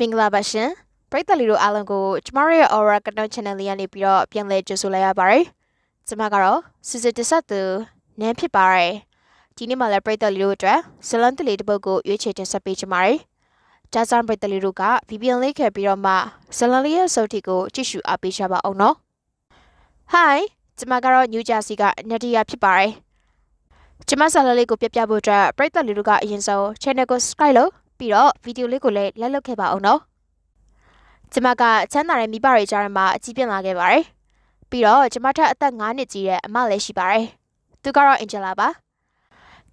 မင်္ဂလာပါရှင်ပရိသတ်လေးတို့အားလုံးကိုကျမတို့ရဲ့ Aura Canal Channel လေးကနေပြီးတော့ပြန်လည်ကြိုဆိုလိုက်ရပါတယ်ကျမကတော့စစ်စစ်တဆက်သူနန်းဖြစ်ပါတယ်ဒီနေ့မှလည်းပရိသတ်လေးတို့အတွက်ဇလန်တလေးတစ်ပုဒ်ကိုရွေးချယ်တင်ဆက်ပေးချင်ပါတယ်ဒါကြောင့်ပရိသတ်လေးတို့က VPN လေးခဲ့ပြီးတော့မှဇလန်လေးရဲ့စုပ်တီကိုကြည့်ရှုအားပေးကြပါအောင်နော် Hi ကျမကတော့ New Jersey ကနဒီယာဖြစ်ပါတယ်ကျမဇလန်လေးကိုပြပြဖို့အတွက်ပရိသတ်လေးတို့ကအရင်ဆုံး channel ကို subscribe လုပ် ပြီးတော့ဗီဒီယိုလေးကိုလည်းလက်လုပ်ခဲ့ပါအောင်နော်ကျမကချမ်းသာတဲ့မိဘတွေကြားထဲမှာအကြီးပြင်းလာခဲ့ပါတယ်ပြီးတော့ကျမထက်အသက်9နှစ်ကြီးတဲ့အမလည်းရှိပါတယ်သူကတော့ Angela ပါ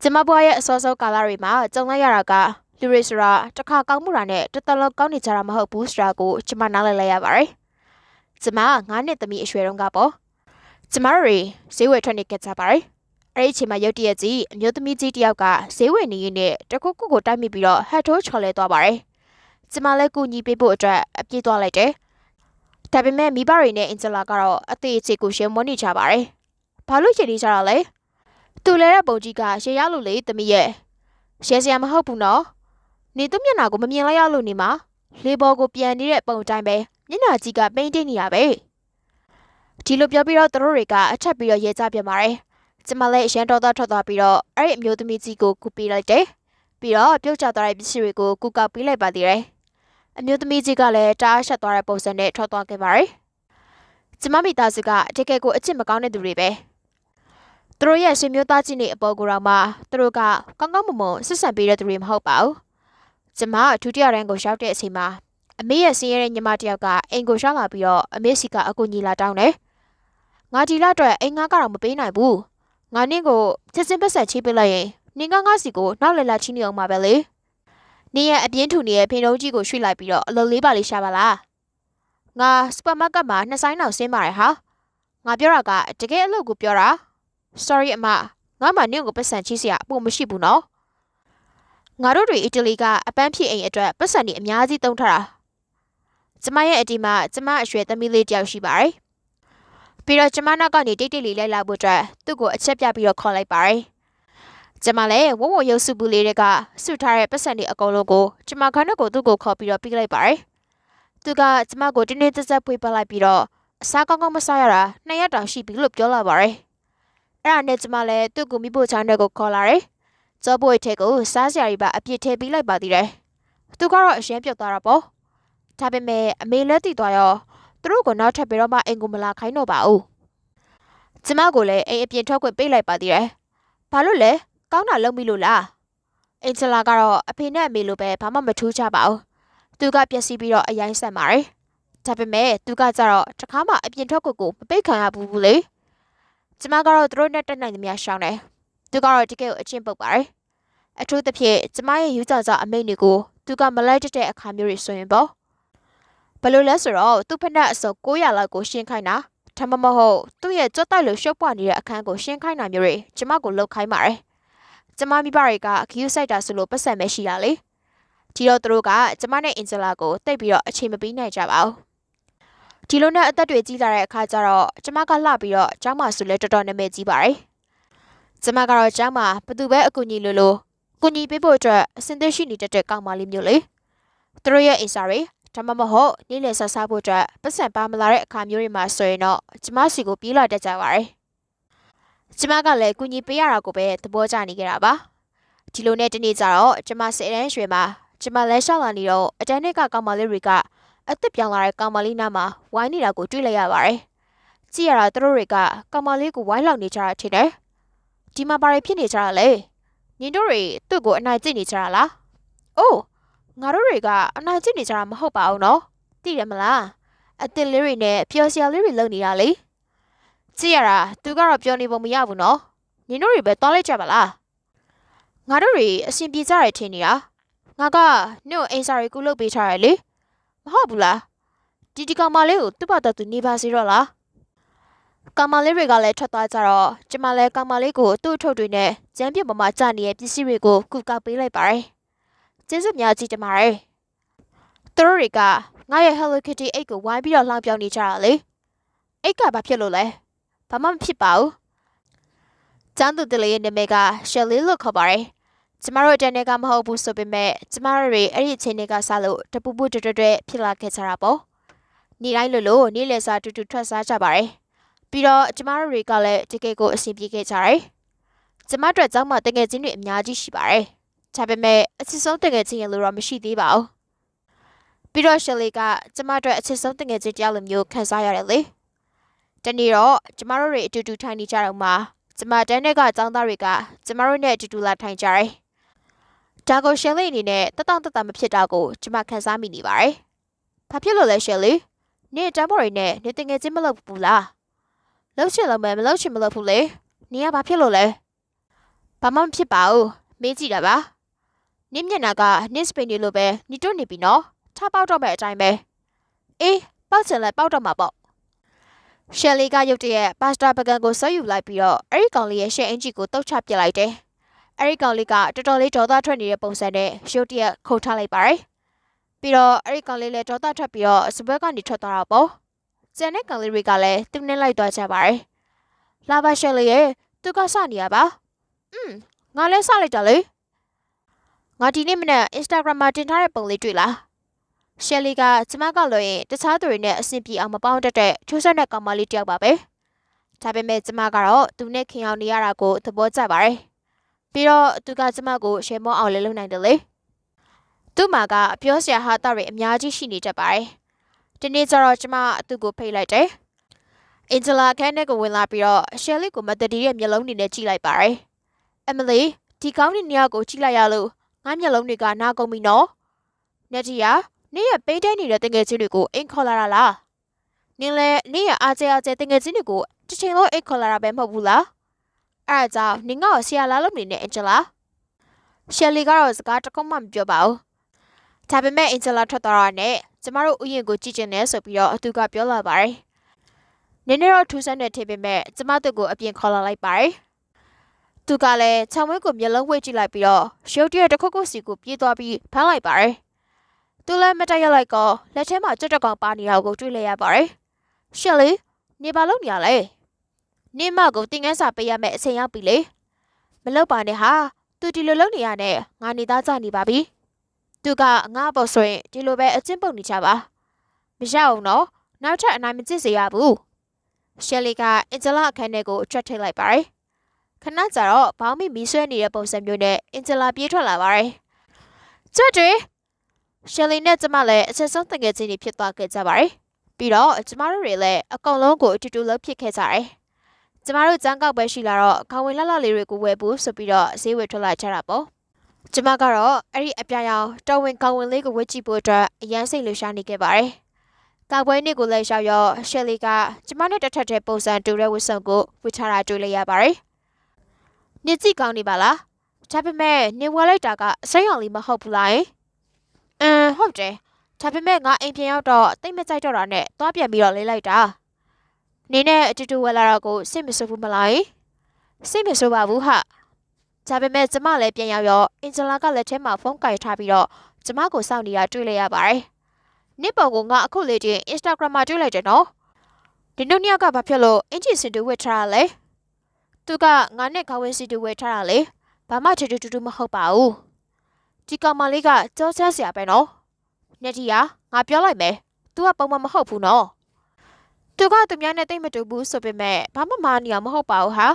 ကျမဘွားရဲ့အစောစောကာလတွေမှာကြုံလိုက်ရတာကလူတွေဆိုတာတစ်ခါကောင်းမှုတာနဲ့တစ်သက်လုံးကောင်းနေကြတာမဟုတ်ဘူးဆိုတာကိုကျမနားလည်လိုက်ရပါတယ်ကျမ9နှစ်သမီးအရွယ်တုန်းကပေါ့ကျမတို့တွေဈေးဝယ်ထွက်နေကြကြပါတယ် အဲ့ဒီအချိန်မှာရုတ်တရက်ကြီးအမျိုးသမီးကြီးတစ်ယောက်ကဈေးဝယ်နေရင်းနဲ့တခုခုကိုတိုက်မိပြီးတော့ဟတ်ထိုးချော်လဲသွားပါတယ်။ကျမလည်းကူညီပေးဖို့အတွက်အပြေးသွားလိုက်တယ်။ဒါပေမဲ့မိဘတွေနဲ့အင်ဂျလာကတော့အသေးအချေကိုရှင်းမနေကြပါတယ်။ဘာလို့ရှင်းနေကြတာလဲ။သူလဲတဲ့ပုံကြီးကရှေ့ရောက်လို့လေသမီးရဲ့ရှဲစရာမဟုတ်ဘူးနော်။နေသူမျက်နှာကိုမမြင်လိုက်ရလို့နေမှာလေဘော်ကိုပြန်နေတဲ့ပုံတိုင်းပဲမျက်နှာကြီးကပိန်တိတ်နေတာပဲ။ဒီလိုပြောပြီးတော့သူတို့တွေကအထက်ပြီးတော့ရဲကြပြန်ပါတယ်။ ကျမလည်းအရန်တော်သားထွက်သွားပြီးတော့အဲ့ဒီအမျိုးသမီးကြီးကိုကူပေးလိုက်တယ်။ပြီးတော့ပြုတ်ကျသွားတဲ့ပစ္စည်းတွေကိုကူကောက်ပေးလိုက်ပါသေးတယ်။အမျိုးသမီးကြီးကလည်းတားရှက်သွားတဲ့ပုံစံနဲ့ထွက်သွားခဲ့ပါတယ်။ကျမမိသားစုကတကယ်ကိုအချစ်မကောင်းတဲ့သူတွေပဲ။သူတို့ရဲ့ဆွေမျိုးသားချင်းတွေအပေါ်ကိုတော့မှသူတို့ကကောင်းကောင်းမွန်မွန်ဆက်ဆံပေးတဲ့သူတွေမဟုတ်ပါဘူး။ကျမဒုတိယရန်ကိုရောက်တဲ့အချိန်မှာအမေရဲ့ဆင်းရဲတဲ့ညီမတစ်ယောက်ကအိမ်ကိုရှောက်လာပြီးတော့အမေစီကအကူညီလာတောင်းတယ်။ငါဒီလအတွက်အိမ်ငါကတော့မပေးနိုင်ဘူး။ ငါနင့်ကိုချက်ချင်းပတ်ဆက်ချိပေးလိုက်ရင်နင်ကငါစီကိုနောက်လေလာချင်းနေအောင်ပါပဲလေနင်ရဲ့အပြင်းထူနေတဲ့ဖင်တုံးကြီးကိုရွှေ့လိုက်ပြီးတော့အလုပ်လေးပါလေးရှာပါလားငါစပါမားကတ်မှာနှစ်ဆိုင်အောင်ဆင်းပါတယ်ဟာငါပြောတာကတကယ်အလုပ်ကိုပြောတာ sorry အမငါမှနင့်ကိုပတ်စံချိစရာအဖို့မရှိဘူးနော်ငါတို့တွေအီတလီကအပန်းဖြစ်အိမ်အတွက်ပတ်စံတွေအများကြီးတုံးထားတာကျမရဲ့အတီမှာကျမအရွယ်သမီးလေးတယောက်ရှိပါတယ် ပြီးတော့ကျမနောက်ကနေတိတ်တိတ်လေးလိုက်လာဖို့အတွက်သူ့ကိုအချက်ပြပြီးတော့ခေါ်လိုက်ပါတယ်ကျမလည်းဝဝရုပ်စုပူလေးတွေကစုထားတဲ့ပတ်စံတွေအကုန်လုံးကိုကျမခန်းကိုသူ့ကိုခေါ်ပြီးတော့ပြီးလိုက်ပါတယ်သူကကျမကိုတင်းတင်းသက်သက်ဖွေးပလိုက်ပြီးတော့အစားကောင်းကောင်းမစားရတာနှစ်ရက်တောင်ရှိပြီလို့ပြောလာပါတယ်အဲ့ဒါနဲ့ကျမလည်းသူ့ကိုမိဖို့ချမ်းတဲ့ကိုခေါ်လာတယ်ကျောပွေထဲကိုစားစရာတွေပါအပြစ်ထည့်ပြီးလိုက်ပါသေးတယ်သူကတော့အရင်ပြုတ်သွားတာပေါ့ဒါပေမဲ့အမေလည်းတည်သွားရော သူတို့ကနောက်ထပ်ဘယ်တော့မှအိမ်ကိုမလာခိုင်းတော့ပါဘူးကျမကိုလည်းအိမ်အပြင်ထွက်ခွင့်ပေးလိုက်ပါသေးတယ်ဘာလို့လဲကောင်းတာလုပ်မိလို့လားအင်ချလာကတော့အဖေနဲ့အမေလိုပဲဘာမှမထူးချပါဘူးသူကပြက်စီးပြီးတော့အရင်ဆက်ပါတယ်ဒါပေမဲ့သူကကြတော့တခါမှအပြင်ထွက်ခွင့်ကိုမပိတ်ခံရဘူးဘူးလေကျမကတော့သူတို့နဲ့တက်နိုင်သမျှရှောင်းတယ်သူကတော့တကယ်ကိုအချင်းပုတ်ပါတယ်အထူးသဖြင့်ကျမရဲ့ယူကြကြအမိတ်တွေကိုသူကမလိုက်တဲ့အခါမျိုးတွေဆိုရင်ပေါ့ ဘလို့လဲဆိုတော့သူ့ဖက်နှက်အစုပ်900လောက်ကိုရှင်းခိုင်းတာထမမဟုတ်သူ့ရဲ့ကြွတ်တိုက်လို့ရှုပ်ပွားနေတဲ့အခန်းကိုရှင်းခိုင်းတာမျိုးတွေကျမကိုလှုပ်ခိုင်းပါတယ်ကျမမိဘတွေကခယူးဆိုင်တာဆိုလို့ပတ်စံပဲရှိတာလေဒီတော့သူတို့ကကျမနဲ့အင်ဂျလာကိုတိတ်ပြီးတော့အချိန်မပေးနိုင်ကြပါဘူးဒီလိုနဲ့အသက်တွေကြီးလာတဲ့အခါကျတော့ကျမကလှပြီးတော့ကျောင်းမှာဆိုလဲတော်တော်နာမည်ကြီးပါတယ်ကျမကတော့ကျောင်းမှာဘသူပဲအကူညီလို့လို့ကူညီပေးဖို့အတွက်အစင်သက်ရှိနေတဲ့ကောင်မလေးမျိုးလေသူတို့ရဲ့အိမ်စာတွေ ဒါမှမဟုတ်နေ့လည်ဆက်စားဖို့အတွက်ပတ်စံပါမလာတဲ့အခါမျိုးတွေမှာဆိုရင်တော့ကျမစီကိုပြေးလာတတ်ကြပါတယ်။ကျမကလည်းကူညီပေးရတာကိုပဲသဘောကျနေကြတာပါ။ဒီလိုနဲ့တနေ့ကျတော့ကျမဆယ်တန်းရွှေမှာကျမလဲလျှောက်လာနေတော့အတန်းတွေကကောင်မလေးတွေကအသက်ပြောင်းလာတဲ့ကောင်မလေးနားမှာဝိုင်းနေတာကိုတွေ့လိုက်ရပါတယ်။ကြည့်ရတာသူတို့တွေကကောင်မလေးကိုဝိုင်းလောက်နေကြတာထင်တယ်။ဒီမှာဘာတွေဖြစ်နေကြတာလဲ။ညီတို့တွေသူ့ကိုအနိုင်ကျင့်နေကြတာလား။အိုး ငါတို့တွေကအနိုင်ကျင့်နေကြတာမဟုတ်ပါဘူးနော်သိတယ်မလားအစ်စ်လေးတွေနဲ့ပျော်စရာလေးတွေလုပ်နေတာလေကြည့်ရတာသူကတော့ပျော်နေပုံမရဘူးနော်ညီတို့တွေပဲတောင်းလိုက်ကြပါလားငါတို့တွေအဆင်ပြေကြရထင်နေတာငါကညို့အိမ်စာရီကူလုပ်ပေးထားရလေမဟုတ်ဘူးလားဒီဒီကောင်မလေးကိုသူ့ဘာတော်သူနေပါစေတော့လားကောင်မလေးတွေကလည်းထွက်သွားကြတော့ကျမလည်းကောင်မလေးကိုသူ့ထုတ်တွေနဲ့ကျန်းပြပမာကြနေတဲ့ပစ္စည်းတွေကိုကူကောက်ပေးလိုက်ပါတယ် ကျေးဇူးများကြီးတင်ပါတယ်။သူတို့တွေကငါရဲ့ Hello Kitty အိတ်ကိုဝိုင်းပြီးတော့လှောင်ပြောင်းနေကြတာလေ။အိတ်ကဘာဖြစ်လို့လဲ။ဘာမှမဖြစ်ပါဘူး။ကျန်းသူတလေးရဲ့နာမည်က Shelly လို့ခေါ်ပါတယ်။ကျမတို့တန်တဲ့ကမဟုတ်ဘူးဆိုပေမဲ့ကျမတို့တွေအဲ့ဒီအချိန်တွေကစလို့တပူပူတွတ်တွတ်တွတ်ဖြစ်လာခဲ့ကြတာပေါ့နေတိုင်းလို့လို့နေလေစာတူတူထွက်စားကြပါတယ်ပြီးတော့ကျမတို့တွေကလည်းတကယ်ကိုအဆင်ပြေခဲ့ကြတယ်ကျမတို့အကြောင်းမှတကယ်ချင်းတွေအများကြီးရှိပါတယ် ဒါပေမဲ့အချစ်ဆုံးတကယ်ချင်းရလို့တော့မရှိသေးပါဘူးပြီးတော့ရှယ်လီကကျမတို့အချစ်ဆုံးတကယ်ချင်းတရားလိုမျိုးခံစားရတယ်လေတနေ့တော့ကျမတို့တွေအတူတူထိုင်နေကြတော့မှကျမတန်းတဲ့ကចောင်းသားတွေကကျမတို့နဲ့အတူတူလာထိုင်ကြတယ်ဒါကိုရှယ်လီအနေနဲ့တတောင့်တတမဖြစ်တာကိုကျမခံစားမိနေပါတယ်ဘာဖြစ်လို့လဲရှယ်လီနေတမ်းပေါ်ရင်းနဲ့နေတငယ်ချင်းမလုပ်ဘူးလားလှုပ်ချင်လို့မယ်မလှုပ်ချင်မလုပ်ဘူးလေနေကဘာဖြစ်လို့လဲဘာမှမဖြစ်ပါဘူးမေးကြည့်တာပါ နင်းမျက်နှာကနင်းစပိန်နေလို့ပဲညတွနေပြီနော်ထားပေါက်တော့မဲ့အတိုင်းပဲအေးပေါက်ချင်လဲပေါက်တော့မှာပေါ့ရှယ်လီကရုတ်တရက်ပါစတာပကံကိုဆွဲယူလိုက်ပြီးတော့အဲ့ဒီကောင်လေးရဲ့ရှယ်အင်ဂျီကိုတုတ်ချပစ်လိုက်တယ်အဲ့ဒီကောင်လေးကတော်တော်လေးဒေါသထွက်နေတဲ့ပုံစံနဲ့ရုတ်တရက်ခုတ်ထားလိုက်ပါတယ်ပြီးတော့အဲ့ဒီကောင်လေးလည်းဒေါသထွက်ပြီးတော့စပွဲကနေထွက်သွားတာပေါ့ကျန်တဲ့ကောင်လေးတွေကလည်းသူနဲ့လိုက်သွားကြပါတယ်လာပါရှယ်လီရဲ့သူကစနေရပါอืมငါလည်းစလိုက်တာလေ ငါဒီနေ့မနေ့ Instagram မှာတင်ထားတဲ့ပုံလေးတွေ့လားရှယ်လီကကျမကလို့ရင်တခြားသူတွေနဲ့အဆင်ပြေအောင်မပေါင်းတတ်တဲ့ချိုးဆက်တဲ့ကောင်မလေးတယောက်ပါပဲဒါပေမဲ့ကျမကတော့သူနဲ့ခင်အောင်နေရတာကိုသဘောကျပါတယ်ပြီးတော့သူကကျမကိုရှယ်မောအောင်လည်းလုပ်နိုင်တယ်လေသူ့မှာကပြောစရာဟာတာတွေအများကြီးရှိနေတတ်ပါတယ်ဒီနေ့ကျတော့ကျမသူ့ကိုဖိတ်လိုက်တယ်အင်ဂျလာခန်းနဲ့ကိုဝင်လာပြီးတော့ရှယ်လီကိုမတတီရဲ့မျက်လုံးတွေနဲ့ကြည့်လိုက်ပါတယ်အမလီဒီကောင်းတဲ့နေရာကိုကြည့်လိုက်ရလို့ ငါမျက်လုံးတွေကနားကုန်ပြီနော်နက်တီယာနင့်ရဲ့ပိတ်တဲနေတဲ့တငယ်ချင်းတွေကိုအိမ်ခေါ်လာတာလားနင်လည်းနင့်ရဲ့အားကျအားကျတငယ်ချင်းတွေကိုတစ်ချိန်လုံးအိမ်ခေါ်လာတာပဲမဟုတ်ဘူးလားအဲ့ဒါကြောင့်နင်ကဆရာလာလို့နေနေအင်ဂျလာရှယ်လီကတော့စကားတစ်ခုမှမပြောပါဘူးဒါပေမဲ့အင်ဂျလာထွက်သွားတာနဲ့ကျမတို့ဥယျာဉ်ကိုကြည့်ကျင်တယ်ဆိုပြီးတော့အသူကပြောလာပါတယ်နင်းနေတော့ထူးဆန်းတဲ့ထင်ပေမဲ့ကျမတို့ကိုအပြင်ခေါ်လာလိုက်ပါတယ် သူကလည်းခြံဝဲကိုမျက်လုံးဝှေ့ကြည့်လိုက်ပြီးတော့ရုတ်တရက်တစ်ခုခုစီကိုပြေးသွားပြီးဖမ်းလိုက်ပါတယ်။သူလည်းမတက်ရလိုက်ကောလက်ထဲမှာကြွတက်ကောင်ပါနေတာကိုတွေ့လိုက်ရပါတယ်။ရှယ်လီနေပါလို့နေရလဲ။နေမကိုတင်ငန်းစာပေးရမယ့်အချိန်ရောက်ပြီလေ။မလုပ်ပါနဲ့ဟာသူဒီလိုလုပ်နေရနဲ့ငါနေသားကြနေပါပြီ။သူကငါ့ပေါ်ဆိုရင်ဒီလိုပဲအချင်းပုတ်နေကြပါ။မရအောင်နော်နောက်ထပ်အနိုင်မကျစ်စေရဘူး။ရှယ်လီကအင်ဂျလာအခန်းထဲကိုအထွက်ထိလိုက်ပါတယ် ခဏကြာတော့ဘောင်းမီမီဆွဲနေတဲ့ပုံစံမျိုးနဲ့အင်ဂျလာပြေးထွက်လာပါတယ်။ကျွတ်တွေရှယ်လီနဲ့ကျမလည်းအချက်ဆုံးတကယ်ချင်းတွေဖြစ်သွားခဲ့ကြပါတယ်။ပြီးတော့ကျမတို့တွေလည်းအကုန်လုံးကိုအတူတူလှုပ်ဖြစ်ခဲ့ကြတယ်။ကျမတို့ចောင်းကောက်ပဲရှိလာတော့ခေါင်ဝင်လှလှလေးတွေကိုဝယ်ဖို့ဆိုပြီးတော့ဈေးဝယ်ထွက်လာကြတာပေါ့။ကျမကတော့အဲ့ဒီအပြာရောင်တော်ဝင်ခေါင်ဝင်လေးကိုဝယ်ကြည့်ဖို့အတွက်အရန်စိတ်လှရှားနေခဲ့ပါတယ်။ကောက်ပွဲနေ့ကိုလည်းရောက်ရောရှယ်လီကကျမနဲ့တစ်ထက်တဲ့ပုံစံတူတဲ့ဝတ်စုံကိုဝတ်ထားတာတွေ့လိုက်ရပါတယ်။ နေကြည့်ကောင်းနေပါလားဒါပေမဲ့နေဝဲလိုက်တာကအစိမ်းအောင်လေးမဟုတ်ဘူးလားအင်းဟုတ်တယ်ဒါပေမဲ့ငါအိမ်ပြန်ရောက်တော့တိတ်မကြိုက်တော့တာနဲ့သွားပြန်ပြီးတော့လေးလိုက်တာနေနဲ့အတူတူဝဲလာတော့ကိုစိတ်မဆိုးဘူးမလားစိတ်မဆိုးပါဘူးဟာဒါပေမဲ့ကျမလည်းပြန်ရောက်ရောအင်ဂျလာကလက်ထဲမှာဖုန်းကိုင်ထားပြီးတော့ကျမကိုစောင့်နေတာတွေ့လိုက်ရပါတယ်နစ်ပုံကငါအခုလေးတင် Instagram မှာတွေ့လိုက်တယ်နော်ဒီတို့နှစ်ယောက်ကဘာဖြစ်လို့အင်ဂျီစင်တူဝစ်ထားရလဲ သူကငါနဲ့ခေါင်းဝဲစီတူဝဲထားတာလေဘာမှထူးထူးထူးထူးမဟုတ်ပါဘူးဒီကောင်မလေးကကြောချမ်းစရာပဲနော်ညတီယာငါပြောလိုက်မယ် तू ကပုံမှန်မဟုတ်ဘူးနော်သူကသူများနဲ့တိတ်မတူဘူးဆိုပေမဲ့ဘာမှမနေအောင်မဟုတ်ပါဘူးဟာ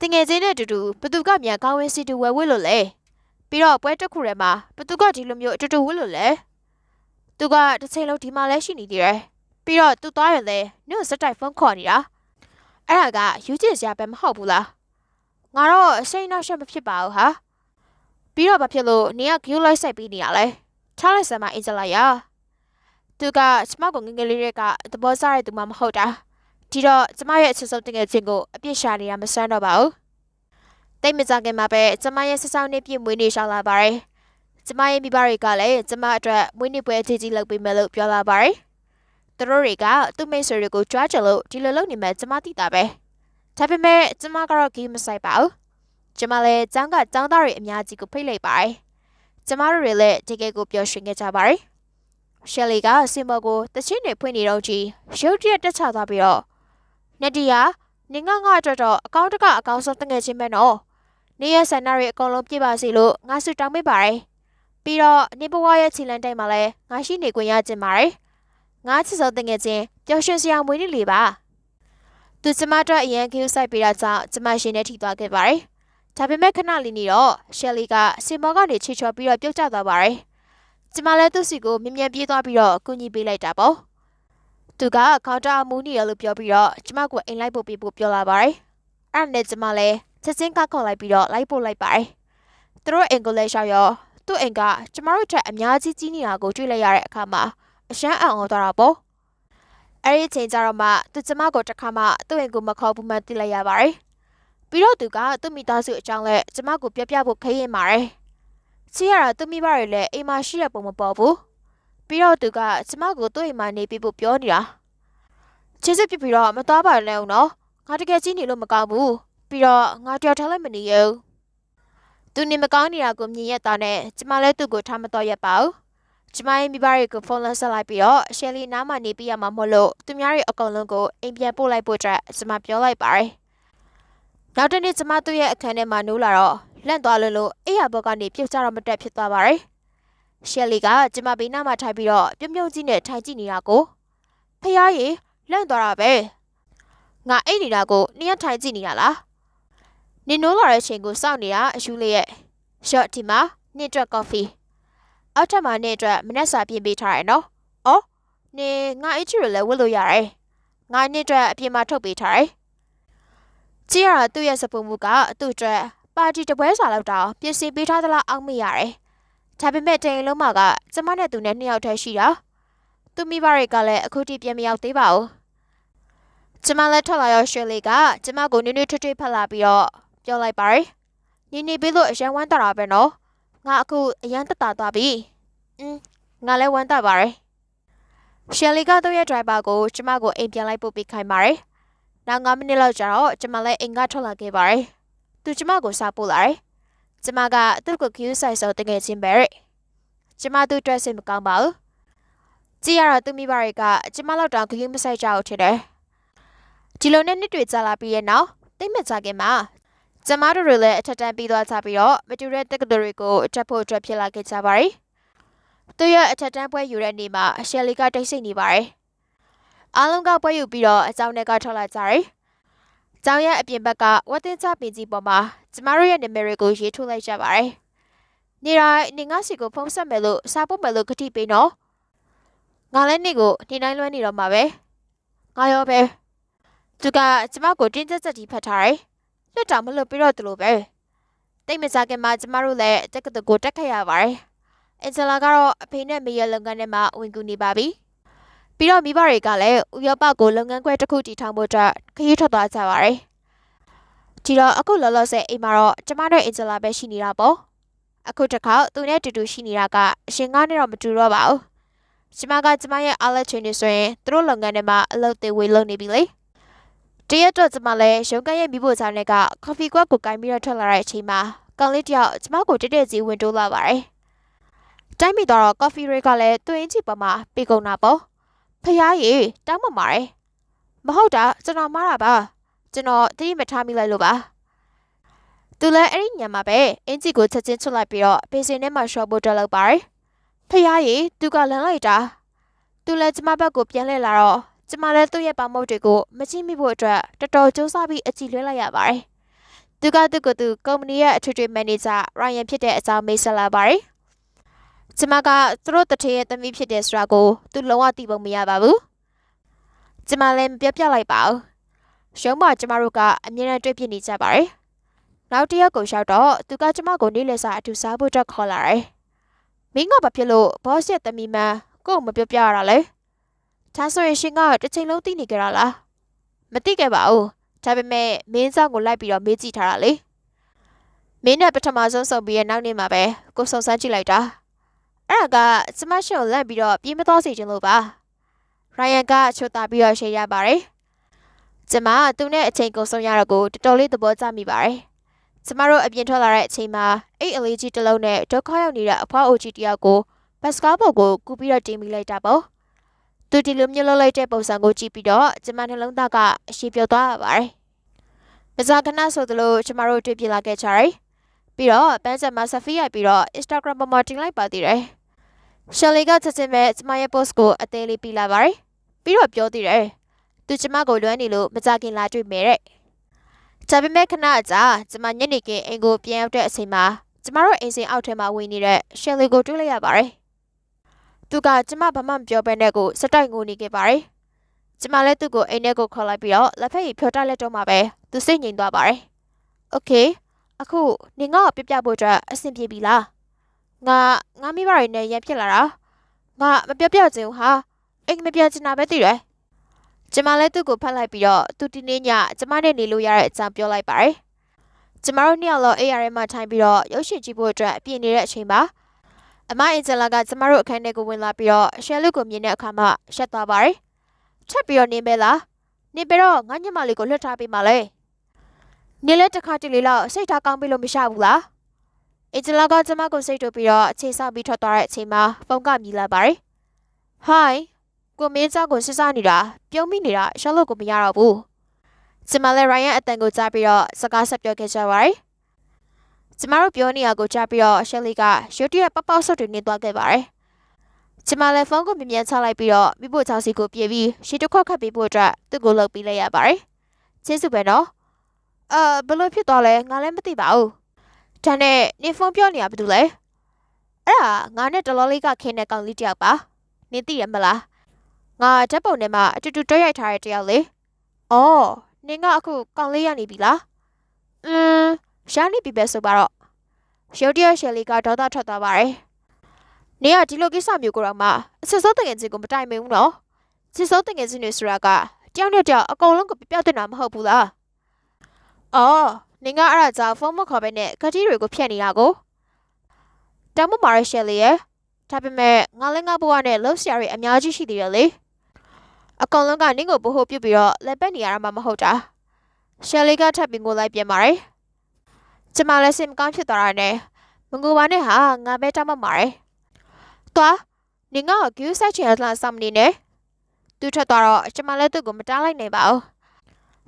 တငယ်ချင်းနဲ့တူတူဘသူကမြန်ကောင်းဝင်းစီတူဝဲဝဲလို့လဲပြီးတော့ပွဲတစ်ခုထဲမှာဘသူကဒီလိုမျိုးအတူတူဝဲလို့လဲသူကတစ်ချိန်လုံးဒီမှာလဲရှိနေသေးတယ်ပြီးတော့သူသွားရင်လဲညို့စက်တိုက်ဖုန်းခေါ်နေတာ အဲ့ဒါကယူကျင်စရာပဲမဟုတ်ဘူးလားငါတော့အစိမ်းနောက်ရှက်မဖြစ်ပါဘူးဟာပြီးတော့ဘာဖြစ်လို့နေကဂယူလိုက်ဆိုင်ပြီးနေရလဲထားလိုက်စမ်းမအင်ဂျလာယာသူကကျမကိုငငယ်လေးတွေကသဘောကျတဲ့သူမှမဟုတ်တာဒီတော့ကျမရဲ့အချစ်ဆုံးတကယ်ချင်းကိုအပြစ်ရှာနေရမစမ်းတော့ပါဘူးတိတ်မကြခင်မှာပဲကျမရဲ့ဆဆောင်းနေပြည့်မွေးနေရှောင်းလာပါတယ်ကျမရဲ့မိဘတွေကလည်းကျမအတွက်မွေးနေ့ပွဲအကြီးကြီးလုပ်ပေးမယ်လို့ပြောလာပါတယ် သူတို့တွေကသူ့မိတ်ဆွေတွေကိုကြွားကြလို့ဒီလိုလုပ်နေမှကျမသိတာပဲဒါပေမဲ့ကျမကတော့ဂိမ်းမဆိုင်ပါဘူးကျမလည်းចောင်းကចောင်းသားတွေအများကြီးကိုဖိတ်လိုက်ပါတယ်ကျမတို့တွေလည်းတကယ်ကိုပျော်ရွှင်ခဲ့ကြပါတယ်ရှယ်လီကစင်မော်ကိုတချင်းတွေဖွင့်နေတော့ကြီးရုတ်တရက်တက်ချသွားပြီးတော့နဒီယာနင်ကငါအတွက်တော့အကောင့်တကအကောင့်ဆုံးတငယ်ချင်းပဲနော်နေရဆန္ဒတွေအကုန်လုံးပြည့်ပါစေလို့ငါဆုတောင်းပေးပါတယ်ပြီးတော့နေဘဝရဲ့ခြေလမ်းတိုင်းမှာလည်းငါရှိနေခွင့်ရကြပါတယ် ငါချစ်စောတငယ်ချင်းပျော်ရွှင်စရာမွေးနေ့လေးပါသူကျမတို့အရန်ကျူးဆိုင်ပေးတာကြောင့်ကျမရှင်နဲ့ထိသွားခဲ့ပါတယ်ဒါပေမဲ့ခဏလေးနေတော့ရှယ်လီကစင်မောကနေချီချော်ပြီးတော့ပြုတ်ကျသွားပါတယ်ကျမလည်းသူ့စီကိုမြင်မြန်ပြေးသွားပြီးတော့ကူညီပေးလိုက်တာပေါ့သူကခေါင်းတာမူးနေရလို့ပြောပြီးတော့ကျမကိုအိမ်လိုက်ဖို့ပေးဖို့ပြောလာပါတယ်အဲ့ဒါနဲ့ကျမလည်းချက်ချင်းကခေါ်လိုက်ပြီးတော့လိုက်ပို့လိုက်ပါတယ်သူတို့အိမ်ကိုလည်းရှောက်ရောသူ့အိမ်ကကျမတို့ထက်အများကြီးကြီးနေတာကိုတွေ့လိုက်ရတဲ့အခါမှာ အရှမ်းအံ့ဩသွားတာပေါ့အဲ့ဒီအချိန်ကျတော့မှသူကျမကိုတစ်ခါမှသူ့အိမ်ကိုမခေါ်ဘူးမှသိလိုက်ရပါတယ်ပြီးတော့သူကသူ့မိသားစုအကြောင်းလဲကျမကိုပြပြဖို့ခရင်ပါတယ်ချီရတာသူ့မိဘတွေလည်းအိမ်မှာရှိရပုံမပေါ်ဘူးပြီးတော့သူကကျမကိုသူ့အိမ်မှာနေပြီးဖို့ပြောနေတာချစ်စစ်ပြပြီးတော့မသွားပါနဲ့ဦးနော်ငါတကယ်ကြီးနေလို့မကောင်းဘူးပြီးတော့ငါတယောက်ထားလိုက်မနေရဘူးသူနေမကောင်းနေတာကိုမြင်ရတာနဲ့ကျမလည်းသူ့ကိုထားမတော့ရပါဘူး ကျမရဲ့မိဘတွေကိုဖုန်းလက်ဆက်လိုက်ပြီးတော့ရှယ်လီနားမှာနေပြရမှာမဟုတ်လို့သူများတွေအကုန်လုံးကိုအိမ်ပြန်ပို့လိုက်ဖို့အတွက်ကျမပြောလိုက်ပါတယ်နောက်တနေ့ကျမသူ့ရဲ့အခန်းထဲမှာနိုးလာတော့လန့်သွားလို့လို့အိယာဘောကနေပြုတ်ကျတော့မတက်ဖြစ်သွားပါတယ်ရှယ်လီကကျမဘေးနားမှာထိုင်ပြီးတော့ပြုံးပြုံးကြီးနဲ့ထိုင်ကြည့်နေတာကိုဖះရေလန့်သွားတာပဲငါအိတ်နေတာကိုနင်ကထိုင်ကြည့်နေတာလားနင်နိုးလာတဲ့အချိန်ကိုစောင့်နေတာအယူလေးရဲ့ရှော့ဒီမှာနင်အတွက်ကော်ဖီ အောက်ထပ်မှာနင်အတွက်မနက်စာပြင်ပေးထားရနော်အော်နင်ငါအိတ်ချီရလဲဝတ်လို့ရတယ်ငါနင်အတွက်အပြင်မှာထုတ်ပေးထားတယ်ကြည့်ရတာသူ့ရဲ့စပုံမှုကသူ့အတွက်ပါတီတပွဲစာလောက်တောင်ပြင်ဆင်ပေးထားသလားအောက်မေ့ရတယ်ဒါပေမဲ့တရင်လုံးမှာကကျမနဲ့သူနဲ့နှစ်ယောက်တည်းရှိတာသူမိဘတွေကလည်းအခုထိပြန်မရောက်သေးပါဘူးကျမလည်းထွက်လာရောက်ရွှေလေးကကျမကိုနွေးနွေးထွတ်ထွတ်ဖက်လာပြီးတော့ပြောလိုက်ပါတယ်။နေနေပြီးလို့အရန်ဝမ်းတာတာပဲနော်။ ငါအခုအရန်တက်တာသွားပြီ။အင်းငါလည်းဝမ်းတာပါတယ်။ရှယ်လီကသူ့ရဲ့ driver ကိုကျမကိုအိမ်ပြန်လိုက်ပို့ပေးခိုင်းပါတယ်။နောက်9မိနစ်လောက်ကြာတော့ကျမလည်းအိမ်ကထွက်လာခဲ့ပါတယ်။သူကျမကိုစားပို့လာတယ်။ကျမကသူ့ကို queue ဆိုင်ဆိုတကယ်ချင်းပဲ။ကျမသူ့ dress မကောင်းပါဘူး။ကြည့်ရတော့သူမိဘတွေကကျမလောက်တောင် queue မဆိုင်ကြဘူးထင်တယ်။ဒီလိုနဲ့နှစ်တွေကြာလာပြီးရဲ့နောက်တိတ်မကြခင်မှာ ကျမတို့တွေလည်းအထက်တန်းပြီးသွားကြပြီးတော့မတူတဲ့တက္ကသိုလ်တွေကိုတက်ဖို့အတွက်ဖြစ်လာခဲ့ကြပါတယ်။သူရဲ့အထက်တန်းပွဲယူတဲ့နေ့မှာရှယ်လီကတိတ်ဆိတ်နေပါတယ်။အားလုံးကပွဲယူပြီးတော့အကြောင်းတွေကထွက်လာကြတယ်။ကျောင်းရဲ့အပြင်ဘက်ကဝတ်တင်ချပင်ကြီးပေါ်မှာကျမတို့ရဲ့နာမည်တွေကိုရေးထိုးလိုက်ကြပါတယ်။နေတိုင်းနေငါစီကိုဖုန်းဆက်မယ်လို့စာပို့မယ်လို့ကတိပေးနော်။ငါလည်းနေကိုနေတိုင်းလွှဲနေတော့မှာပဲ။ငါရောပဲ။သူကကျမကိုတင်းကျပ်ကျပ်ကြီးဖတ်ထားတယ်။ လွတ်တာမလွတ်ပြီးတော့သူလိုပဲ။တိတ်မကြခင်မှာကျမတို့လည်းတက္ကသိုလ်ကိုတက်ခဲ့ရပါတယ်။အင်ဂျလာကတော့အဖေနဲ့မေရဲ့လုပ်ငန်းထဲမှာဝင်ကူနေပါပြီ။ပြီးတော့မိဘတွေကလည်းဥရောပကိုလုပ်ငန်းခွဲတစ်ခုတည်ထောင်ဖို့အတွက်ခရီးထွက်သွားကြပါတယ်။ဒီတော့အခုလောလောဆယ်အိမ်မှာတော့ကျမတို့အင်ဂျလာပဲရှိနေတာပေါ့။အခုတစ်ခါသူနဲ့တူတူရှိနေတာကအရှင်ကားနဲ့တော့မတူတော့ပါဘူး။ကျမကကျမရဲ့အားလက်ချင်းတွေဆိုရင်သူတို့လုပ်ငန်းထဲမှာအလုပ်တွေဝေလုပ်နေပြီလေ။ တရက်တော့ကျမလည်းရုံးကရဲ့မိဖို့ချောင်းတွေကကော်ဖီကွက်ကိုကင်ပြီးတော့ထွက်လာတဲ့အချိန်မှာကောင်လေးတယောက်ကျမကိုတက်တက်ကြီးဝင်တိုးလာပါတယ်။တိုင်းမိတော့ကော်ဖီတွေကလည်းတွင်းချီပေါ်မှာပြေကုန်တာပေါ့။ဖះရေတောင်းမမာတယ်။မဟုတ်တာကျွန်တော်မားတာပါ။ကျွန်တော်တတိမထားမိလိုက်လို့ပါ။သူလည်းအဲ့ဒီညမှာပဲအင်ဂျီကိုချက်ချင်းချွတ်လိုက်ပြီးတော့ပေစင်ထဲမှာရှော့ဖို့တက်လောက်ပါတယ်။ဖះရေသူကလန်လိုက်တာ။သူလည်းကျမဘက်ကိုပြန်လှည့်လာတော့ ကျမလည်းသူ့ရဲ့ပေါမုတ်တွေကိုမကြည့်မိဖို့အတွက်တော်တော်စူးစမ်းပြီးအကြည့်လွှဲလိုက်ရပါတယ်။သူကသူ့ကိုသူကုမ္ပဏီရဲ့အထွေထွေမန်နေဂျာရိုင်ယန်ဖြစ်တဲ့အကြောင်းမိတ်ဆက်လာပါတယ်။ကျမကသူတို့တထေရဲ့သမီးဖြစ်တဲ့ဆိုတာကိုသူလုံးဝသိပုံမရပါဘူး။ကျမလည်းပြပြလိုက်ပါဦး။ရုံးမှာကျမတို့ကအမြဲတမ်းတွေ့ဖြစ်နေကြပါတယ်။နောက်တစ်ရက်ကိုရောက်တော့သူကကျမကိုနေ့လည်စာအထူစားဖို့အတွက်ခေါ်လာတယ်။မင်းကဘာဖြစ်လို့ဘော့စ်ရဲ့သမီးမန်ကို့ကိုမပြပြရတာလဲ။ ဒါဆိုရင်ရှင်ကတစ်ချိန်လုံးသိနေကြတာလားမသိခဲ့ပါဘူးဒါပေမဲ့မင်းဆောင်ကိုလိုက်ပြီးတော့မေးကြည့်ထားတာလေမင်းနဲ့ပထမဆုံးဆုံပြီးရဲ့နောက်နေ့မှာပဲကိုစုံစမ်းကြည့်လိုက်တာအဲ့ဒါကကျမရှင်ကိုလန့်ပြီးတော့ပြေးမသွားစေချင်လို့ပါရိုင်ယန်ကချိုတာပြီးတော့ရှေ့ရပါတယ်ကျမသူနဲ့အချိန်ကုန်ဆုံးရတော့ကိုတော်တော်လေးသဘောကျမိပါတယ်ကျမတို့အပြင်ထွက်လာတဲ့အချိန်မှာအိတ်အလေးကြီးတစ်လုံးနဲ့ဒုက္ခရောက်နေတဲ့အဖွားအိုကြီးတယောက်ကိုဘတ်စကားဘော်ကိုကူပြီးတော့တင်မိလိုက်တာပေါ့ သူဒီလိုမျိုးလှုပ်လိုက်တဲ့ပုံစံကိုကြည့်ပြီးတော့ကျမနှလုံးသားကအရှိပြုတ်သွားပါတယ်။မဇာခဏဆိုသလိုကျမတို့တွေ့ပြလာခဲ့ကြတယ်ပြီးတော့ပန်းဆက်မှာဆက်ဖီရိုက်ပြီးတော့ Instagram ပေါ်မှာတင်လိုက်ပါသေးတယ်ရှယ်လီကချက်ချင်းပဲကျမရဲ့ post ကိုအသေးလေးပြလာပါတယ်ပြီးတော့ပြောသေးတယ်သူကျမကိုလွမ်းနေလို့မကြခင်လာတွေ့မယ်တဲ့ဒါပေမဲ့ခဏကြာကျမညနေခင်းအိမ်ကိုပြန်ရောက်တဲ့အချိန်မှာကျမတို့အိမ်စိမ်အောက်ထဲမှာဝင်နေတဲ့ရှယ်လီကိုတွေ့လိုက်ရပါတယ် သူကကျမဘာမှမပြောဘဲနဲ့ကိုစတိုက်ငိုနေခဲ့ပါတယ်။ကျမလည်းသူ့ကိုအိမ်ထဲကိုခေါ်လိုက်ပြီးတော့လက်ဖက်ရည်ဖြော်တိုက်လက်တော့မှပဲသူစိတ်ငြိမ်သွားပါတယ်။ Okay အခုနေငါ့ကိုပြပြဖို့အတွက်အဆင်ပြေပြီလား။ငါငါမိဘတွေနဲ့ရံဖြစ်လာတာ။ငါမပြောပြချင်ဘူးဟာ။အိမ်မပြောချင်တာပဲသိတယ်။ကျမလည်းသူ့ကိုဖတ်လိုက်ပြီးတော့သူဒီနေ့ညကျမနဲ့နေလို့ရတဲ့အကြောင်းပြောလိုက်ပါတယ်။ကျမတို့နှစ်ယောက်လောအေးရဲမှာထိုင်ပြီးတော့ရုပ်ရှင်ကြည့်ဖို့အတွက်ပြင်နေတဲ့အချိန်မှာ အမအင်ဂျလာကကျမတို့အခန်းထဲကိုဝင်လာပြီးတော့ရှယ်လူကိုမြင်တဲ့အခါမှာရှက်သွားပါတယ်ထပ်ပြီးတော့နေပဲလားနေပြီးတော့ငါညမလေးကိုလွှတ်ထားပေးမှလဲနေလဲတစ်ခါတလေလောက်စိတ်ထားကောင်းပြီလို့မရှဘူးလားအင်ဂျလာကကျမကိုစိတ်တူပြီးတော့အခြေဆောက်ပြီးထွက်သွားတဲ့အချိန်မှာဖုန်းကမြည်လာပါတယ်ဟိုင်းကိုမင်းကြောက်ကိုစစ်စားနေတာပြုံးမိနေတာရှော့လို့ကိုမရတော့ဘူးကျမလည်းရိုင်ယန်အတန်ကိုကြားပြီးတော့စကားဆက်ပြောခဲ့ကြပါတယ် ကျမတို့ပြောနေရကိုကြားပြီးတော့ရှယ်လီကရုတ်တရက်ပပောက်ဆွတ်တွေနေသွားခဲ့ပါတယ်ကျမလည်းဖုန်းကိုမြင်မြန်ချလိုက်ပြီးတော့မိဖို့ချောင်းစီကိုပြေးပြီးရှီတစ်ခွက်ခတ်ပေးဖို့အတွက်သူ့ကိုလှုပ်ပေးလိုက်ရပါတယ်ကျေးဇူးပဲနော်အာဘယ်လိုဖြစ်သွားလဲငါလည်းမသိပါဘူးဒါနဲ့နေဖုန်းပြောနေရဘာလို့လဲအဲ့ဒါငါနဲ့တလောလေးကခင်းတဲ့ကောင်လေးတယောက်ပါနေသိရမလားငါဓာတ်ပုံထဲမှာအတူတူတွဲရိုက်ထားတဲ့တယောက်လေအော်နင်ကအခုကောင်လေးရနေပြီလားอืม ရနေပြီပဲဆိုပါတော့ရုတ်တရက်ရှယ်လီကဒေါသထွက်သွားပါတယ်။နေကဒီလိုကိစ္စမျိုးကိုတော့မှအစစ်ဆုံးတငယ်ချင်းကိုမတိုင်မင်ဘူးနော်။စစ်ဆုံးတငယ်ချင်းတွေဆိုတာကတယောက်နဲ့တယောက်အကုန်လုံးကိုပြပြတင်တာမဟုတ်ဘူးလား။အော်နင်ကအဲ့ဒါကြောင့်ဖုန်းမခေါ်ဘဲနဲ့ကတိတွေကိုဖျက်နေတာကိုတောင်းမမာရရှယ်လီရဲ့ဒါပေမဲ့ငါလည်းငါဘဝနဲ့လှုပ်ရှားရအများကြီးရှိသေးတယ်လေ။အကောင်လုံးကနင့်ကိုဘို့ဟုတ်ပြုတ်ပြီးတော့လက်ပတ်နေရတာမှမဟုတ်တာ။ရှယ်လီကထပ်ပြီးကိုလိုက်ပြန်ပါတယ်။ ကျမလည်းစိတ်မကောင်းဖြစ်သွားတာနဲ့မငိုပါနဲ့ဟာငါပဲတောင်းမှမှာတယ်။သွားနင်ကဂယူးဆက်ချင်အလားဆောင်နေနဲ့သူထွက်သွားတော့ကျမလည်းသူ့ကိုမတားလိုက်နိုင်ပါဘူး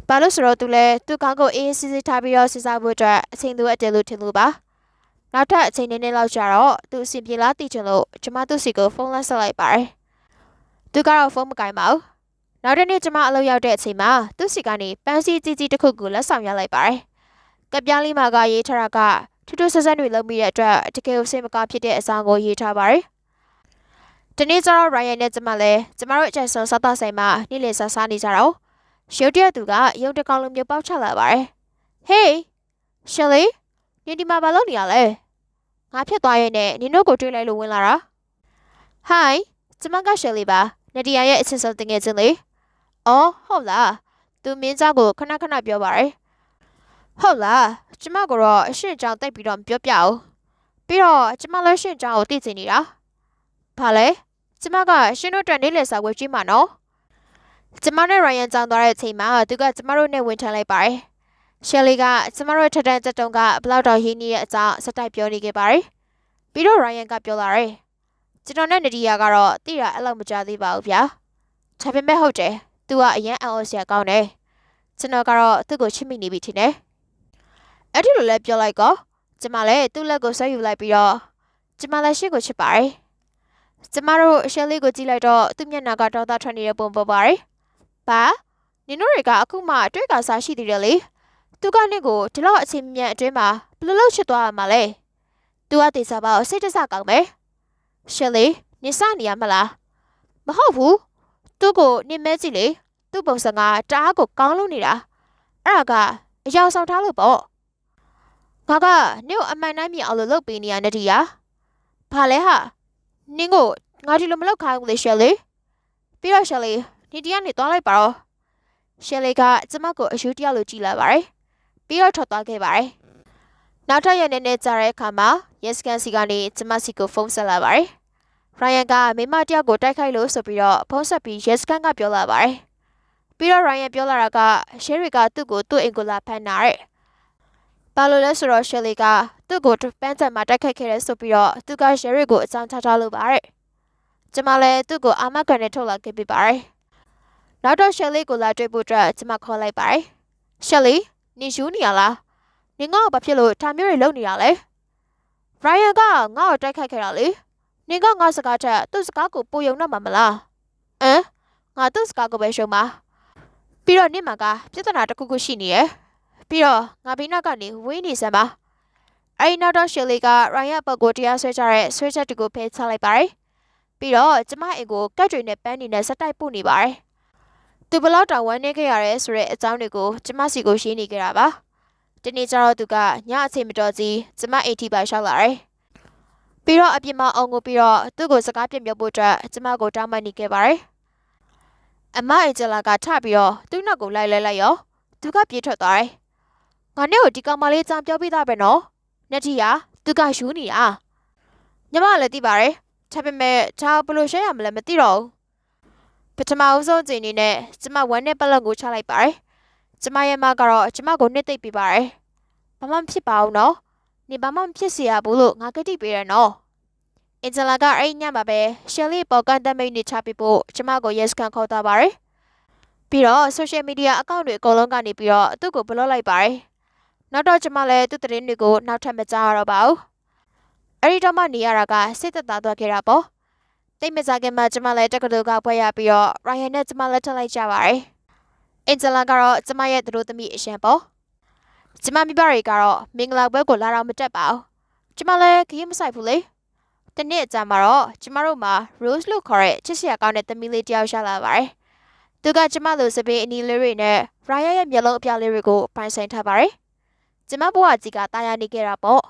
။ဘာလို့ဆိုတော့သူလည်းသူ့ကောင်းကိုအေးစစ်စစ်ထားပြီးတော့စစ်စားဖို့အတွက်အချိန်သူအတဲလို့ထင်လို့ပါ။နောက်ထပ်အချိန်နည်းနည်းလောက်ကြာတော့သူအဆင်ပြေလားသိချင်လို့ကျမသူ့စီကိုဖုန်းလက်ဆက်လိုက်ပါတယ်။သူကတော့ဖုန်းမကင်ပါဘူး။နောက်တစ်နေ့ကျမအလုပ်ရောက်တဲ့အချိန်မှာသူ့စီကနေပန်းစည်းကြီးကြီးတစ်ခုကိုလက်ဆောင်ရလိုက်ပါတယ်။ ကပြားလေးမှာကရေးထားတာကထူးထူးဆန်းဆန်းတွေလုပ်မိတဲ့အတွက်တကယ်ကိုစိတ်မကောင်းဖြစ်တဲ့အဆောင်ကိုရေးထားပါတယ်။ဒီနေ့ကျတော့ Ryan နဲ့ကျမလည်းကျမတို့အကျဆုံးစားတော့ဆိုင်မှာနေ့လည်စားစားနေကြတော့ရုတ်တရက်သူကရုံတကောင်လိုမျိုးပေါက်ချလာပါတယ်။ Hey Shelly နေဒီမှာဘာလုပ်နေရလဲ။ငါဖြစ်သွားရဲ့နဲ့နင်တို့ကိုတွေ့လိုက်လို့ဝင်လာတာ။ Hi ကျမက Shelly ပါ။နဒီယာရဲ့အချင်းဆုံးတငယ်ချင်းလေ။အော်ဟုတ်လား။သူမင်းသားကိုခဏခဏပြောပါတယ်။ ဟုတ်လားကျမကတော့အရှင်ကြောင်တိတ်ပြီးတော့မပြောပြဘူးပြီးတော့ကျမလည်းရှင်ကြောင်ကိုသိချင်နေတာဘာလဲကျမကရှင်တို့အတွက်နေလေစာဝယ်ကြည့်မှာနော်ကျမနဲ့ရိုင်ယန်ကြောင်သွားတဲ့အချိန်မှာသူကကျမတို့နဲ့ဝင်ထမ်းလိုက်ပါတယ်ရှယ်လီကကျမတို့ရဲ့ထက်တန်းချက်တုံးကဘလောက်တော့ရင်းနေရဲ့အကြောင်းစတိုက်ပြောနေခဲ့ပါတယ်ပြီးတော့ရိုင်ယန်ကပြောလာတယ်ကျွန်တော်နဲ့နဒီယာကတော့တိရအဲ့လောက်မကြသေးပါဘူးဗျာဒါပေမဲ့ဟုတ်တယ်သူကအရန်အော်စရာကောင်းတယ်ကျွန်တော်ကတော့သူ့ကိုချစ်မိနေပြီထင်တယ် အဲ့ဒီလိုလဲပြောလိုက်ကောကျမလည်းသူ့လက်ကိုဆွဲယူလိုက်ပြီးတော့ကျမလည်းရှေ့ကိုချစ်ပါတယ်ကျမတို့ရှယ်လေးကိုကြည့်လိုက်တော့သူ့မျက်နှာကဒေါသထွက်နေတဲ့ပုံပေါ်ပါတယ်ဘာနင်တို့တွေကအခုမှအတွေ့အကြုံရှိသေးတယ်လေသူကနင့်ကိုဒီလောက်အချိန်မြန်အတွင်းမှာဘယ်လိုလုပ်ချစ်သွားရမှာလဲသူကတေစာပါကိုစိတ်တဆကောင်းမယ်ရှယ်လေးနင်စနေရမလားမဟုတ်ဘူးသူ့ကိုနင်မဲကြည့်လေသူ့ပုံစံကတအားကိုကောင်းလို့နေတာအဲ့ဒါကအယောင်ဆောင်ထားလို့ပေါ့ ငါကနင့်ကိုအမှန်တိုင်းမြင်အောင်လို့လုပ်ပေးနေရနဒီယာဘာလဲဟာနင်းကိုငါဒီလိုမလုပ်ခိုင်းဘူးလေရှယ်လီပြီးတော့ရှယ်လီဒီတရားနေသွားလိုက်ပါတော့ရှယ်လီကကျမကိုအယူတရားလိုကြည့်လာပါတယ်ပြီးတော့ထွက်သွားခဲ့ပါတယ်နောက်ထပ်ရနေနေကြတဲ့အခါမှာရက်စကန်စီကနေကျမစီကိုဖုန်းဆက်လာပါတယ်ရိုင်ယန်ကမိမတယောက်ကိုတိုက်ခိုက်လို့ဆိုပြီးတော့ဖုန်းဆက်ပြီးရက်စကန်ကပြောလာပါတယ်ပြီးတော့ရိုင်ယန်ပြောလာတာကရှယ်ရီကသူ့ကိုသူ့အိမ်ကိုလာဖမ်းတာတဲ့ ဘာလို့လဲဆိုတော့ရှယ်လီကသူ့ကိုပန်းချက်မှာတိုက်ခတ်ခဲ့တဲ့ဆိုပြီးတော့သူကရှယ်ရီကိုအကြောင်းချထားလို့ပါတယ်။ကျမလည်းသူ့ကိုအာမခံနဲ့ထုတ်လာခဲ့ပြပါတယ်။နောက်တော့ရှယ်လီကိုလာတွေ့ဖို့အတွက်ကျမခေါ်လိုက်ပါတယ်။ရှယ်လီနေယူနေရလား။နင်ကဘာဖြစ်လို့ထားမျိုးတွေလုပ်နေရလဲရိုင်ယန်ကငါ့ကိုတိုက်ခိုက်ခဲ့တာလေနင်ကငါစကားထက်သူ့စကားကိုပိုယုံတော့မှာမလားအမ်ငါသူ့စကားကိုပဲရှုံပါပြီးတော့နင့်မှာကပြဿနာတစ်ခုခုရှိနေရဲ့ ပြီးတော့ငါဘေးနောက်ကနေဝင်းနေစမ်းပါအဲ့ဒီနောက်တော့ရှယ်လီကရိုင်ယန်ပုတ်ကိုတရားဆွဲကြတဲ့ဆွဲချက်တူကိုဖယ်ချလိုက်ပါတယ်ပြီးတော့ကျမအိမ်ကိုကတ်တွေနဲ့ပန်းနေနဲ့စက်တိုက်ပို့နေပါတယ်သူဘလောက်တောင်ဝမ်းနေခဲ့ရရဲဆိုတဲ့အကြောင်းတွေကိုကျမစီကိုရှင်းနေကြတာပါဒီနေ့ကျတော့သူကညအချိန်မတော်ကြီးကျမအိမ်ထိပါရှောက်လာတယ်ပြီးတော့အပြင်မှာအောင်ကိုပြီးတော့သူ့ကိုစကားပြပြောဖို့အတွက်ကျမကိုတောင်းပန်နေခဲ့ပါတယ်အမအင်ဂျလာကထပြီးတော့သူ့နောက်ကိုလိုက်လဲလိုက်ရောသူကပြေးထွက်သွားတယ် ငါနဲ့ကိုဒီကောင်မလေးအကြောင်းပြောပြသားပဲနော်နှစ်တီယာသူကယူနေတာညီမလည်းသိပါတယ်ဒါပေမဲ့ဒါဘယ်လိုရှင်းရမလဲမသိတော့ဘူးပထမအဆုံးချိန်အနေနဲ့ကျမဝမ်းနဲ့ပလက်ကိုချလိုက်ပါတယ်ကျမရဲ့မကတော့ကျမကိုနှစ်သိပ်ပြပါတယ်ဘာမှမဖြစ်ပါဘူးနော်နေဘာမှမဖြစ်စေရဘူးလို့ငါကတိပေးရနော်အင်ဂျလာကအဲ့ညမှာပဲရှယ်လီပေါ်ကန်တမိတ်နေချပြဖို့ကျမကို yes ကန်ခေါ်သွားပါတယ်ပြီးတော့ social media account တွေအကုန်လုံးကနေပြီးတော့သူ့ကိုဘလော့လိုက်ပါတယ် နောက်တော့ကျမလည်းသူ့သတင်းတွေကိုနောက်ထပ်မကြားရတော့ပါဘူးအဲ့ဒီတော့မှနေရတာကစိတ်သက်သာသွားခဲ့တာပေါ့တိတ်မကြခင်မှာကျမလည်းတက္ကသိုလ်ကဖွဲ့ရပြီးတော့ Ryan နဲ့ကျမလက်ထပ်လိုက်ကြပါတယ်အင်ဂျလာကတော့ကျမရဲ့သူတို့သမီးအရှင်ပေါ့ကျမမိဘတွေကတော့မင်္ဂလာပွဲကိုလာတော့မတက်ပါဘူးကျမလည်းခရီးမဆိုင်ဘူးလေတနေ့အကြာမှာတော့ကျမတို့မှာ Rose လို့ခေါ်တဲ့ချစ်စရာကောင်းတဲ့သမီးလေးတယောက်ရှာလာပါတယ်သူကကျမလိုစပင်းအနီလေးတွေနဲ့ Ryan ရဲ့မျက်လုံးအပြားလေးတွေကိုပိုင်ဆိုင်ထားပါတယ် ကျမဘဝကြီးကတာယာနေခဲ့တာပေါ့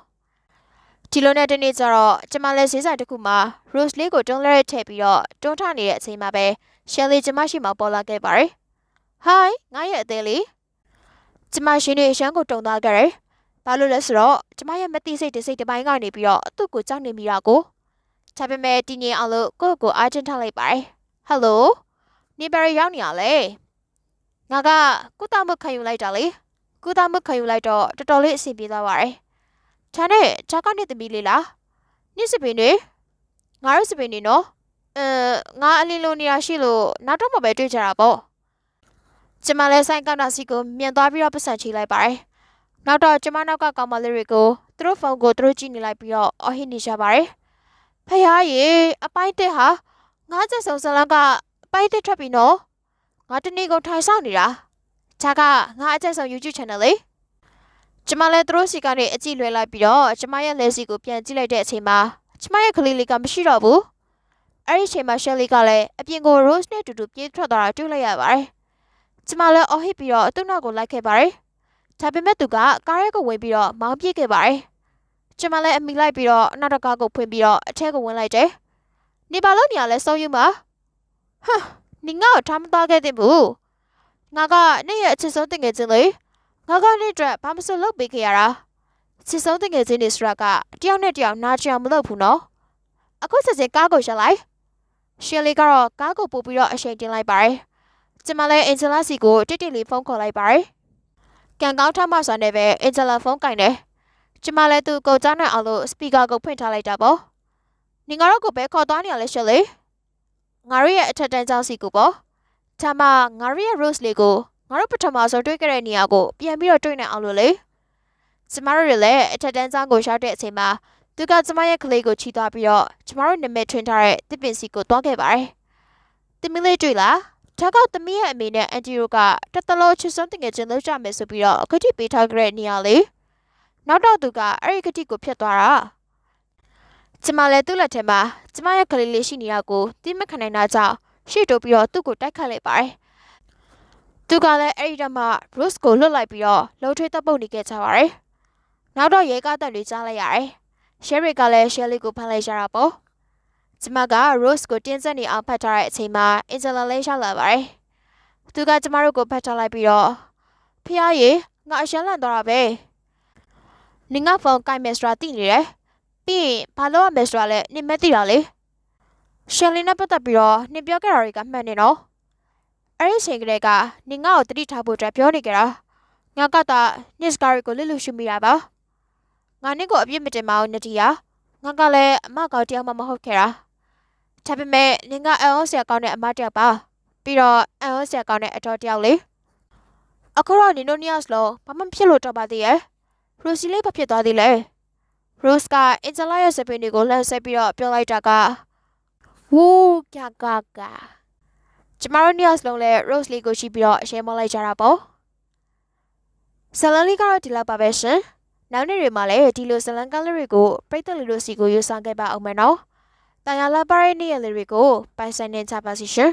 ဒီလိုနဲ့တနေ့ကျတော့ကျမလည်းဈေးဆိုင်တစ်ခုမှာ Rose လေးကိုတွန်းလဲထည့်ပြီးတော့တွန်းထနေတဲ့အချိန်မှာပဲ Shelly ကျမရှိမှပေါ်လာခဲ့ပါတယ်။ Hi ငါရဲ့အသေးလေးကျမရှင်နေအရှမ်းကိုတုံသွားခဲ့တယ်။ဘာလို့လဲဆိုတော့ကျမရဲ့မသိစိတ်တစိတ်တစ်ပိုင်းကနေပြီးတော့သူ့ကိုကြောက်နေမိတာကိုဒါပေမဲ့တည်ငြိမ်အောင်လို့ကိုယ့်ကိုအားချင်းထားလိုက်ပါတယ်။ Hello နေဘယ်ရောက်နေရလဲ။ငါကကုသမှုခံယူလိုက်တာလေ။ ကုသမှုခံယူလိုက်တော့တော်တော်လေးအဆင်ပြေသွားပါတယ်။ဒါနဲ့ဂျာကနေသမီးလေးလား။နေ့စပင်းနေငါတို့စပင်းနေနော်။အဲငါအလင်းလိုနေရရှိလို့နောက်တော့မှပဲတွေ့ကြတာပေါ့။ကျမလည်းဆိုင်ကောက်တာစီကိုမြန်သွားပြီးတော့ပတ်စံချီလိုက်ပါတယ်။နောက်တော့ကျမနောက်ကကောင်မလေးတွေကိုသူတို့ဖုန်းကိုသူတို့ကြည့်နေလိုက်ပြီးတော့အော်ဟစ်နေကြပါတယ်။ဖယားရေအပိုင်းတက်ဟာငါးချက်စုံစလန်းကအပိုင်းတက်ထွက်ပြီနော်။ငါတနေ့ကိုထိုင်ဆောင်နေတာ။ ဂျာကငါအချက်ဆုံး YouTube channel လေ။ကျမလည်းသူတို့စီကနေအကြည့်လွှဲလိုက်ပြီးတော့ကျမရဲ့လက်စီကိုပြန်ကြည့်လိုက်တဲ့အချိန်မှာကျမရဲ့ကလေးလေးကမရှိတော့ဘူး။အဲ့ဒီအချိန်မှာ Shelly ကလည်းအပြင်ကို Rose နဲ့အတူတူပြေးထွက်သွားတာတွေ့လိုက်ရပါတယ်။ကျမလည်းအော်ဟစ်ပြီးတော့သူ့နောက်ကိုလိုက်ခဲ့ပါတယ်။ဒါပေမဲ့သူကကားရဲကိုဝင်ပြီးတော့မောင်းပြေးခဲ့ပါတယ်။ကျမလည်းအမိလိုက်ပြီးတော့နောက်တစ်ကားကိုဖွင့်ပြီးတော့အထက်ကိုဝင်လိုက်တယ်။နေပါလို့နေရလဲစုံယူမှာ။ဟမ်နင်ငါ့ကိုထားမသွားခဲ့သင့်ဘူး။ ငါကနေ့ရဲ့အချစ်ဆုံးတငယ်ချင်းလေ။ငါကနေ့အတွက်ဘာမှမလုပ်ပေးခဲ့ရတာ။ချစ်ဆုံးတငယ်ချင်းတွေဆိုတာကတယောက်နဲ့တယောက်နားချအောင်မလုပ်ဘူးနော်။အခုဆက်စစ်ကားကိုရှက်လိုက်။ရှယ်လီကတော့ကားကိုပို့ပြီးတော့အရှိန်တင်လိုက်ပါတယ်။ကျမလည်းအင်ဂျလာစီကိုတိတိလေးဖုန်းခေါ်လိုက်ပါတယ်။ကန်ကောင်းထမဆွမ်းနဲ့ပဲအင်ဂျလာဖုန်းကင်တယ်။ကျမလည်းသူ့ကိုကြားနိုင်အောင်လို့စပီကာကိုဖွင့်ထားလိုက်တာပေါ့။နင်ကတော့ကိုပဲခေါ်သွားနေရလဲရှယ်လီ။ငါတို့ရဲ့အထက်တန်းကျောင်းစီကိုပေါ့။ ဒါမှငါတို့ရဲ့ Rose လေးကိုငါတို့ပထမဆုံးတွေ့ခဲ့တဲ့နေရာကိုပြန်ပြီးတော့တွေ့နိုင်အောင်လို့လေ။ကျမတို့လည်းအထက်တန်းကျောင်းကိုရောက်တဲ့အချိန်မှာသူကကျမရဲ့ကလေးကိုချီသွားပြီးတော့ကျမတို့နာမည်ထွင်ထားတဲ့တစ်ပင်စီကိုတွားခဲ့ပါတယ်။သမီးလေးတွေ့လား။ဒါကသမီးရဲ့အမေနဲ့အန်တီတို့ကတတလို့ချစ်ဆုံးတငယ်ချင်းလောက်ကြမယ်ဆိုပြီးတော့အခတိပေးထားကြတဲ့နေရာလေ။နောက်တော့သူကအဲ့ဒီခတိကိုဖျက်သွားတာ။ကျမလည်းသူ့လက်ထဲမှာကျမရဲ့ကလေးလေးရှိနေတာကိုသိမခံနိုင်တာကြောင့် ရှေ့တိုးပြီးတော့သူ့ကိုတိုက်ခတ်လိုက်ပါတယ်။သူကလည်းအဲ့ဒီတမှာ Rose ကိုလွတ်လိုက်ပြီးတော့လှုပ်ထွေးတပ်ပုတ်နေခဲ့ကြပါတယ်။နောက်တော့ရဲကားတပ်တွေကြားလိုက်ရတယ်။ Sherry ကလည်း Shelly ကိုဖမ်းလိုက်ကြတာပေါ့။ကျမက Rose ကိုတင်းစက်နေအောင်ဖတ်ထားတဲ့အချိန်မှာ Angela လေးရောက်လာပါတယ်။သူကကျမတို့ကိုဖတ်ထားလိုက်ပြီးတော့ဖះရေငါအရှမ်းလန့်သွားတာပဲ။နင်ကဖုန်းကိုင်မက်စထရာတိနေတယ်။ပြီးရင်ဘာလို့ရမက်စထရာလဲနင်မသိတာလေ။ Shelly နဲ့ပတ်သက်ပြီးတော့နင်ပြောခဲ့တာတွေကမှန်နေနော်။အဲ့ဒီအချိန်ကလေးကနင်ငါ့ကိုတတိထားဖို့အတွက်ပြောနေကြတာ။ငါကတာနစ်စကာရီကိုလစ်လို့ရှုမိတာပါ။ငါနစ်ကိုအပြစ်မတင်ပါဘူးနတီယာ။ငါကလည်းအမကောင်တယောက်မှမဟုတ်ခဲ့တာ။ဒါပေမဲ့နင်ကအန်အောဆရာကောင်းတဲ့အမတယောက်ပါ။ပြီးတော့အန်အောဆရာကောင်းတဲ့အတော်တယောက်လေ။အခုတော့နင်တို့နှစ်ယောက်စလုံးဘာမှဖြစ်လို့တော့ပါသေးရဲ့။ရိုစီလေးဘာဖြစ်သွားသေးလဲ။ Rose က Angela ရဲ့စပင်းတွေကိုလှမ်းဆက်ပြီးတော့ပြောလိုက်တာက ဝူးကကကကျမတို့နှစ်ယောက်စလုံးလည်း Rose လေးကိုရှိပြီးတော့အရှဲမောလိုက်ကြတာပေါ့ဇလန်လေးကတော့ဒီလောက်ပါပဲရှင်နောက်နေ့တွေမှာလည်းဒီလိုဇလန်ကလေးတွေကိုပြိတ္တလူတို့စီကိုယူဆောင်ခဲ့ပါအောင်မယ်နော်တန်ရလာပါရဲ့နေ့ရက်လေးတွေကိုပိုင်ဆိုင်နေကြပါစီရှင်